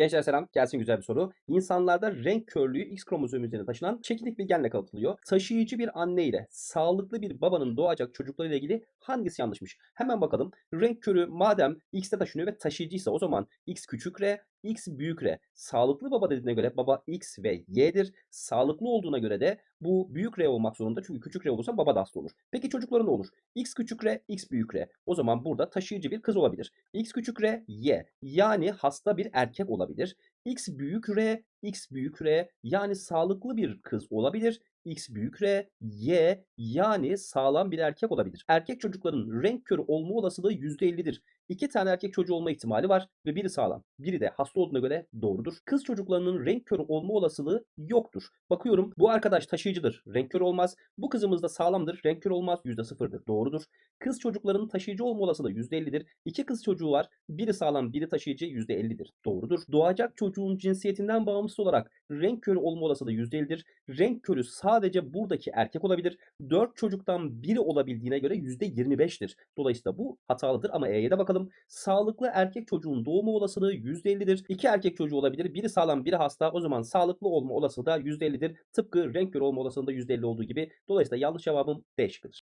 Gençler selam. Gelsin güzel bir soru. İnsanlarda renk körlüğü X kromozomu üzerine taşınan çekinik bir genle kanıtılıyor. Taşıyıcı bir anne ile sağlıklı bir babanın doğacak çocuklarıyla ilgili hangisi yanlışmış? Hemen bakalım. Renk körü madem X'te taşınıyor ve taşıyıcıysa o zaman X küçük R, X büyük R. Sağlıklı baba dediğine göre baba X ve Y'dir. Sağlıklı olduğuna göre de bu büyük R olmak zorunda çünkü küçük R olursa baba da hasta olur. Peki çocuklara ne olur? X küçük R, X büyük R. O zaman burada taşıyıcı bir kız olabilir. X küçük R, Y. Yani hasta bir erkek olabilir. X büyük R, X büyük R. Yani sağlıklı bir kız olabilir. X büyük R, Y yani sağlam bir erkek olabilir. Erkek çocukların renk körü olma olasılığı %50'dir. İki tane erkek çocuğu olma ihtimali var ve biri sağlam. Biri de hasta olduğuna göre doğrudur. Kız çocuklarının renk körü olma olasılığı yoktur. Bakıyorum bu arkadaş taşıyıcıdır. Renk körü olmaz. Bu kızımız da sağlamdır. Renk körü olmaz. %0'dır. Doğrudur. Kız çocuklarının taşıyıcı olma olasılığı %50'dir. İki kız çocuğu var. Biri sağlam, biri taşıyıcı %50'dir. Doğrudur. Doğacak çocuğun cinsiyetinden bağımsız olarak renk körü olma olasılığı %50'dir. Renk körü sadece buradaki erkek olabilir. 4 çocuktan biri olabildiğine göre %25'tir. Dolayısıyla bu hatalıdır ama E'ye de bakalım. Sağlıklı erkek çocuğun doğumu olasılığı %50'dir. İki erkek çocuğu olabilir. Biri sağlam, biri hasta. O zaman sağlıklı olma olasılığı da %50'dir. Tıpkı renk körü olma olasılığında %50 olduğu gibi. Dolayısıyla yanlış cevabım D şıkkıdır.